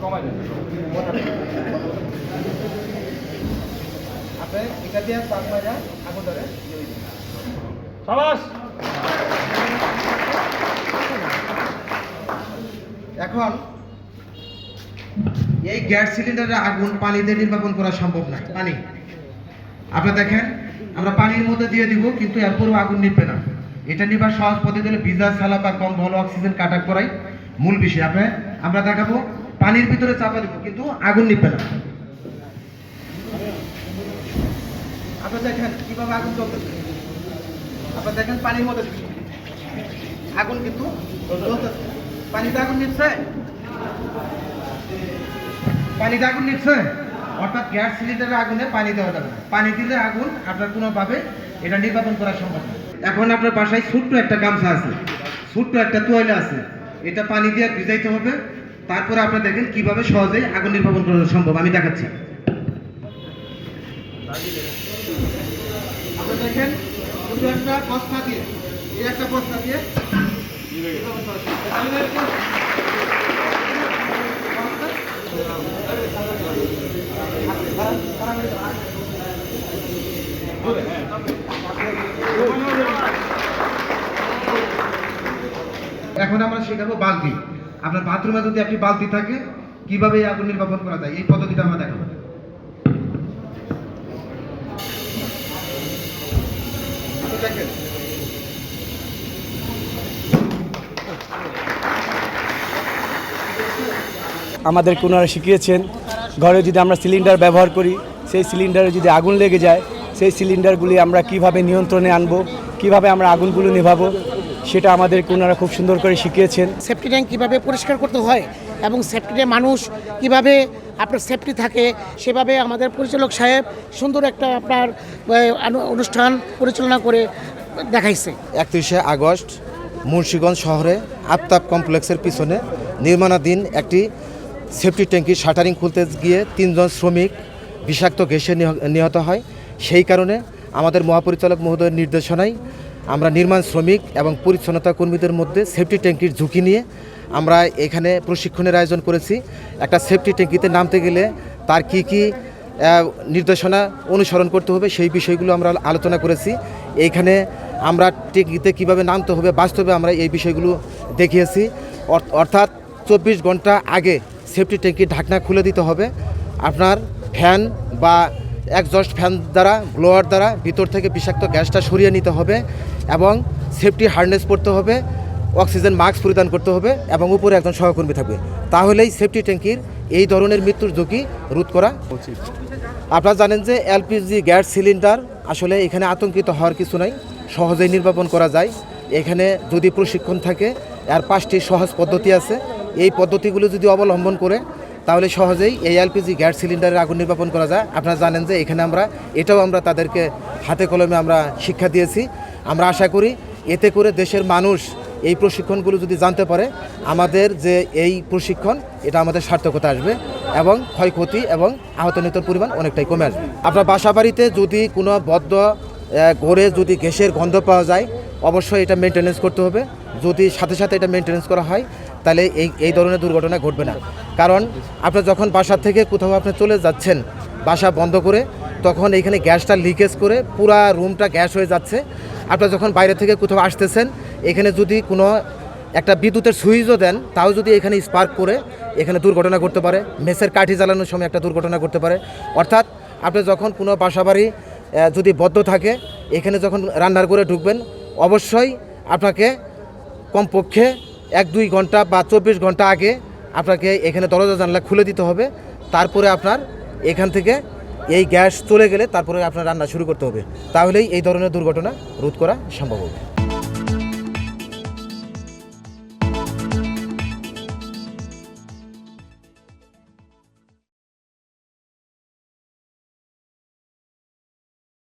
কমাই দেন। আপনি এটা দিয়ে পাক মারা আগুন ধরে সাবাস! এখন এই গ্যাস সিলিন্ডারের আগুন পানি দিয়ে নির্বাপন করা সম্ভব না। পানি। আপনি দেখেন আমরা পানির মধ্যে দিয়ে দিব কিন্তু এরপরও আগুন নিবে না। এটা নিবার সহজ পদ্ধতি হলো ভিজা সালা বা কম ভালো অক্সিজেন কাটা করাই। মূল বিষয় আপনি, আমরা দেখাবো, পানির ভিতরে চাপা দিব, কিন্তু আগুন নিবে না। আপনি দেখেন কীভাবে আগুন চলতেছে আপনি দেখেন পানির মধ্যে আগুন কিন্তু পানিতে আগুন নিচ্ছে? পানিতে আগুন নিচ্ছে? অর্থাৎ গ্যাস সিলিন্ডারের আগুনে পানি দেওয়া যাবে পানি দিলে আগুন আপনার কোনোভাবে এটা নির্বাপন করা সম্ভব এখন আপনার বাসায় ছোট্ট একটা গামছা আছে। ছোট্ট একটা তোয়ালে আছে। এটা পানি দিয়ে ভিজাইতে হবে। তারপরে আপনারা দেখেন কীভাবে সহজেই আগুন নির্বাপন করা সম্ভব। আমি দেখাচ্ছি। আপনি দেখেন একটা বস্তা দিয়ে, এই একটা বস্তা দিয়ে এখন আমরা শেখাবো বালতি। আপনার বাথরুমে যদি একটি বালতি থাকে, কীভাবে আগুন নির্বাপন করা যায়? এই পদ্ধতিটা আমরা দেখাবো। দেখেন আমাদেরকে ওনারা শিখিয়েছেন, ঘরে যদি আমরা সিলিন্ডার ব্যবহার করি, সেই সিলিন্ডারে যদি আগুন লেগে যায়, সেই সিলিন্ডারগুলি আমরা কীভাবে নিয়ন্ত্রণে আনব, কীভাবে আমরা আগুনগুলো নেভাবো সেটা আমাদেরকে ওনারা খুব সুন্দর করে শিখিয়েছেন। সেফটি ট্যাঙ্ক কীভাবে পরিষ্কার করতে হয় এবং সেফটি ট্যাঙ্ক মানুষ কীভাবে আপনার সেফটি থাকে সেভাবে আমাদের পরিচালক সাহেব সুন্দর একটা আপনার অনুষ্ঠান পরিচালনা করে দেখাইছে। একত্রিশে আগস্ট মুন্সিগঞ্জ শহরে আফতাব কমপ্লেক্সের পিছনে নির্মাণাধীন একটি সেফটি ট্যাঙ্কির শাটারিং খুলতে গিয়ে তিনজন শ্রমিক বিষাক্ত গ্যাসে নিহ- নিহত হয়। সেই কারণে আমাদের মহাপরিচালক মহোদয়ের নির্দেশনায় আমরা নির্মাণ শ্রমিক এবং পরিচ্ছন্নতা কর্মীদের মধ্যে সেফটি ট্যাঙ্কির ঝুঁকি নিয়ে আমরা এখানে প্রশিক্ষণের আয়োজন করেছি। একটা সেফটি ট্যাঙ্কিতে নামতে গেলে তার কি কি নির্দেশনা অনুসরণ করতে হবে সেই বিষয়গুলো আমরা আলোচনা করেছি। এইখানে আমরা টেকিতে কীভাবে নামতে হবে, বাস্তবে আমরা এই বিষয়গুলো দেখিয়েছি। অর- অর্থাৎ চব্বিশ ঘণ্টা আগে সেফটি ট্যাঙ্কির ঢাকনা খুলে দিতে হবে। আপনার ফ্যান বা একজস্ট ফ্যান দ্বারা, ব্লোয়ার দ্বারা ভিতর থেকে বিষাক্ত গ্যাসটা সরিয়ে নিতে হবে এবং সেফটি হার্নেস পরতে হবে, অক্সিজেন মাস্ক পরিধান করতে হবে এবং উপরে একজন সহকর্মী থাকবে। তাহলেই সেফটি ট্যাঙ্কির এই ধরনের মৃত্যুর ঝুঁকি রোধ করা উচিত। আপনারা জানেন যে এলপিজি গ্যাস সিলিন্ডার আসলে এখানে আতঙ্কিত হওয়ার কিছু নাই, সহজেই নির্বাপন করা যায়। এখানে যদি প্রশিক্ষণ থাকে আর পাঁচটি সহজ পদ্ধতি আছে। এই পদ্ধতিগুলো যদি অবলম্বন করে তাহলে সহজেই এই এলপিজি গ্যাস সিলিন্ডারের আগুন নির্বাপন করা যায়। আপনারা জানেন যে এখানে আমরা, এটাও আমরা তাদেরকে হাতে কলমে আমরা শিক্ষা দিয়েছি। আমরা আশা করি এতে করে দেশের মানুষ এই প্রশিক্ষণগুলো যদি জানতে পারে, আমাদের যে এই প্রশিক্ষণ, এটা আমাদের সার্থকতা আসবে এবং ক্ষয়ক্ষতি এবং আহত নিহতের পরিমাণ অনেকটাই কমে আসবে। আপনার বাসা বাড়িতে যদি কোনো বদ্ধ ঘরে যদি গ্যাসের গন্ধ পাওয়া যায়, অবশ্যই এটা মেনটেনেন্স করতে হবে। যদি সাথে সাথে এটা মেনটেনেন্স করা হয়, তাহলে এই এই ধরনের দুর্ঘটনা ঘটবে না। কারণ আপনি যখন বাসা থেকে কোথাও আপনি চলে যাচ্ছেন, বাসা বন্ধ করে, তখন এইখানে গ্যাসটা লিকেজ করে পুরা রুমটা গ্যাস হয়ে যাচ্ছে। আপনার যখন বাইরে থেকে কোথাও আসতেছেন, এখানে যদি কোনো একটা বিদ্যুতের সুইচও দেন, তাও যদি এখানে স্পার্ক করে, এখানে দুর্ঘটনা করতে পারে, মেসের কাঠি জ্বালানোর সময় একটা দুর্ঘটনা করতে পারে। অর্থাৎ আপনি যখন কোনো বাসাবাড়ি যদি বদ্ধ থাকে, এখানে যখন রান্নার করে ঢুকবেন, অবশ্যই আপনাকে কমপক্ষে এক দুই ঘণ্টা বা চব্বিশ ঘণ্টা আগে আপনাকে এখানে দরজা জানলা খুলে দিতে হবে। তারপরে আপনার এখান থেকে এই গ্যাস চলে গেলে তারপরে আপনার রান্না শুরু করতে হবে। তাহলেই এই ধরনের দুর্ঘটনা রোধ করা সম্ভব হবে।